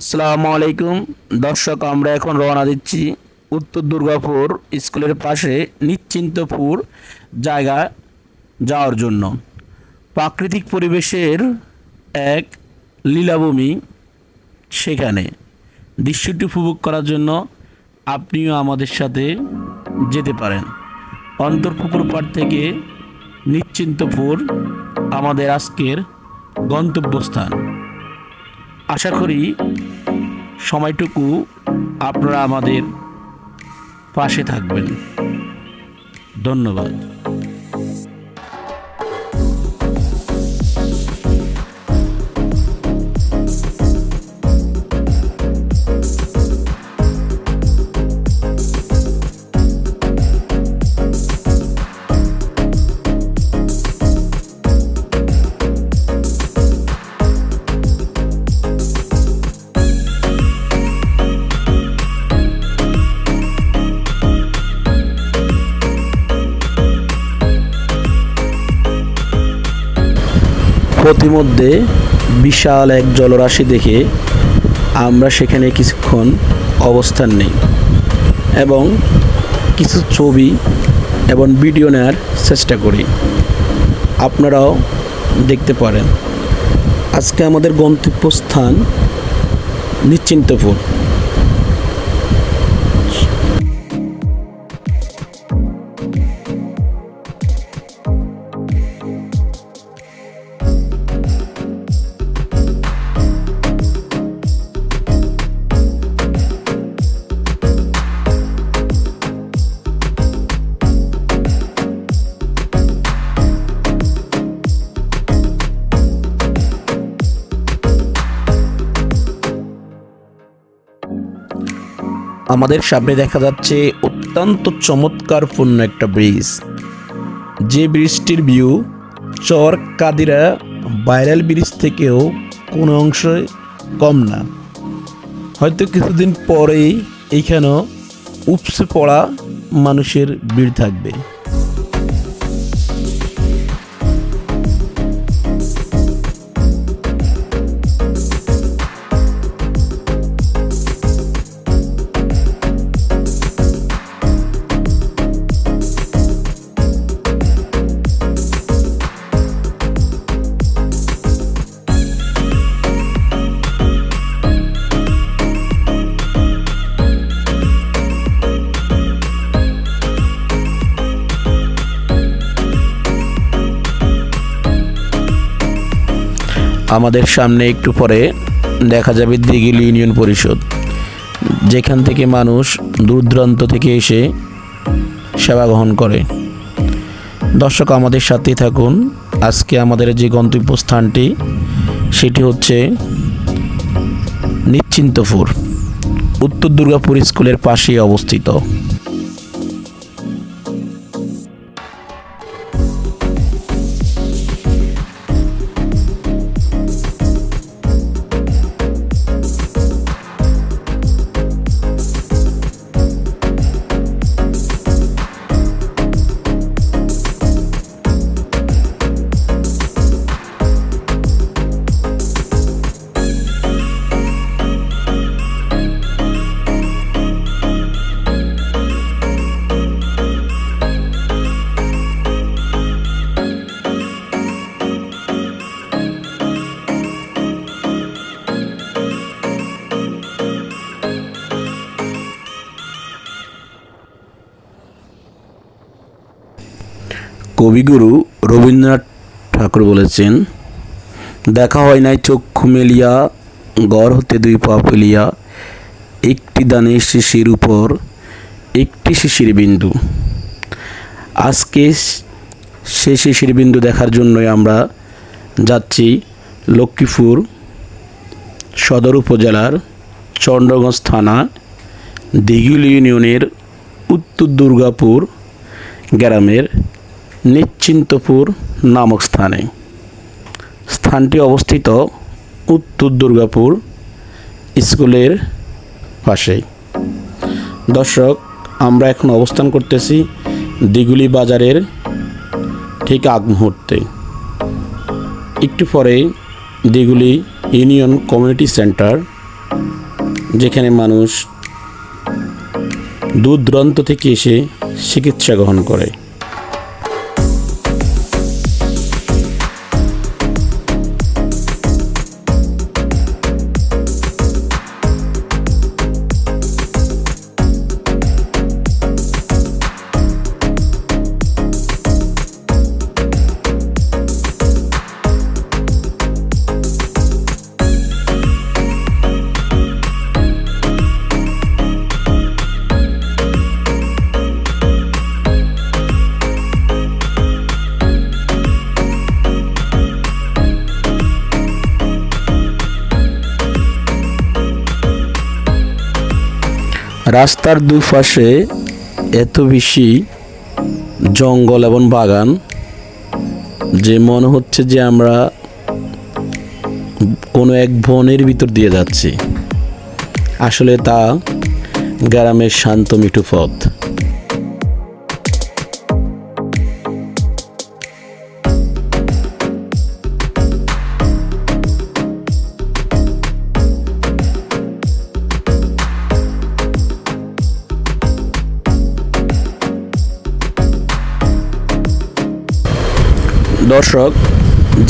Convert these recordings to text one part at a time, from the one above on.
আসসালামু আলাইকুম। দর্শক, আমরা এখন রওনা দিচ্ছি উত্তর দুর্গাপুর স্কুলের পাশে নিশ্চিন্তপুর জায়গা যাওয়ার জন্য। প্রাকৃতিক পরিবেশের এক লীলাভূমি সেখানে। দৃশ্যটি উপভোগ করার জন্য আপনিও আমাদের সাথে যেতে পারেন। অন্তর্পুকুর পাড় থেকে নিশ্চিন্তপুর আমাদের আজকের গন্তব্যস্থান। আশা করি সময়টুকু আপনারা আমাদের পাশে থাকবেন। ধন্যবাদ। প্রতিমধ্যে বিশাল এক জলরাশি দেখে আমরা সেখানে কিছুক্ষণ অবস্থান নেই। এবং কিছু ছবি এবং ভিডিও নেওয়ার চেষ্টা করি। আপনারাও দেখতে পারেন। আজকে আমাদের গন্তব্যস্থান নিশ্চিন্তপুর। আমাদের সামনে দেখা যাচ্ছে অত্যন্ত চমৎকারপূর্ণ একটা ব্রিজ। যে ব্রিজটির view Char Kadira viral bridge থেকেও কোনো অংশে কম না। হয়তো কিছুদিন পরেই এইখানেও উপসে পড়া মানুষের ভিড় থাকবে। আমাদের সামনে একটু পরে দেখা যাবে দিঘিল ইউনিয়ন পরিষদ। যেখান থেকে মানুষ দূর দূরান্ত থেকে এসে সেবা গ্রহণ করে। দর্শক, আমাদের সাথেই থাকুন। আজকে আমাদের যে গন্তব্যস্থানটি, সেটি হচ্ছে নিশ্চিন্তপুর, উত্তর দুর্গাপুর স্কুলের পাশেই অবস্থিত। কবিগুরু রবীন্দ্রনাথ ঠাকুর বলেছেন, দেখা হয় নাই চক্ষু মেলিয়া, গড় হতে দুই পা ফেলিয়া, একটি দানে শিশির উপর, একটি শিশির বিন্দু। আজকে সে শিশির বিন্দু দেখার জন্যই আমরা যাচ্ছি লক্ষ্মীপুর সদর উপজেলার চন্দ্রগঞ্জ থানা দিঘিল ইউনিয়নের উত্তর দুর্গাপুর গ্রামের নিশ্চিন্তপুর নামক স্থানে। স্থানটি অবস্থিত উত্তর দুর্গাপুর স্কুলের পাশেই দর্শক, আমরা এখন অবস্থান করতেছি দিগুলি বাজারের ঠিক আগ মুহূর্তে। একটু পরে দিগুলি ইউনিয়ন কমিউনিটি সেন্টার, যেখানে মানুষ দূর দূরান্ত থেকে এসে চিকিৎসা গ্রহণ করে। রাস্তার দুপাশে এত বেশি জঙ্গল এবং বাগান যে মনে হচ্ছে যে আমরা কোনো এক বনের ভিতর দিয়ে যাচ্ছি। আসলে তা গ্রামের শান্ত মিঠু পথ। দর্শক,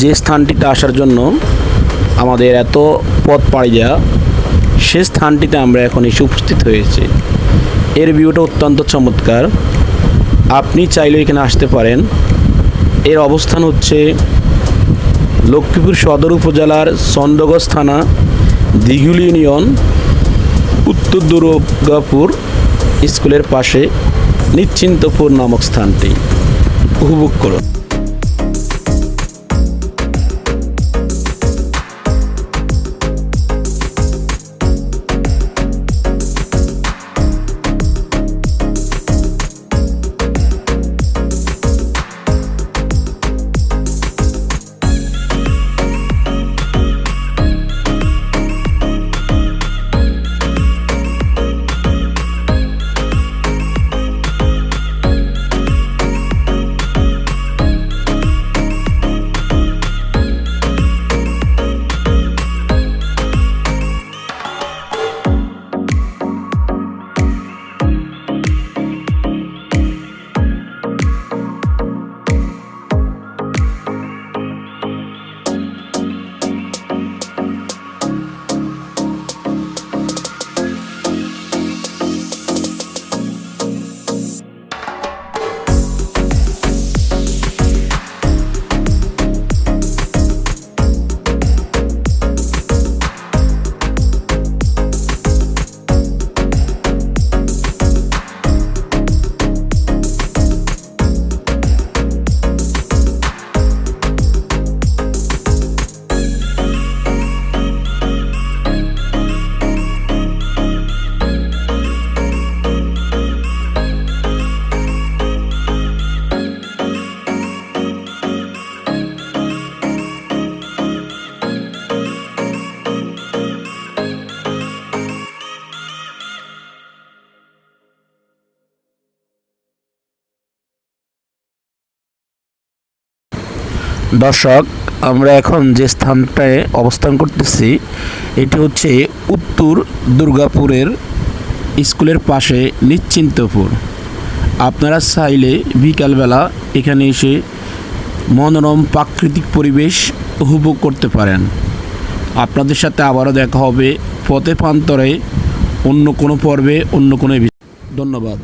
যে স্থানটিতে আসার জন্য আমাদের এত পথ পাড়ি দেওয়া সে স্থানটিতে আমরা এখন এসে উপস্থিত হয়েছি। এর ভিউটা অত্যন্ত চমৎকার। আপনি চাইলে এখানে আসতে পারেন। এর অবস্থান হচ্ছে লক্ষ্মীপুর সদর উপজেলার চন্দ্রগঞ্জ থানা দিঘুল ইউনিয়ন, উত্তর দুর্গাপুর স্কুলের পাশে নিশ্চিন্তপুর নামক স্থানটি। উপভোগ করুন। দর্শক, আমরা এখন যে স্থানটায় অবস্থান করতেছি, এটি হচ্ছে উত্তর দুর্গাপুরের স্কুলের পাশে নিশ্চিন্তপুর। আপনারা চাইলে বিকালবেলা এখানে এসে মনোরম প্রাকৃতিক পরিবেশ উপভোগ করতে পারেন। আপনাদের সাথে আবারও দেখা হবে পথে প্রান্তরে, অন্য কোনো পর্বে, অন্য কোনো ধন্যবাদ।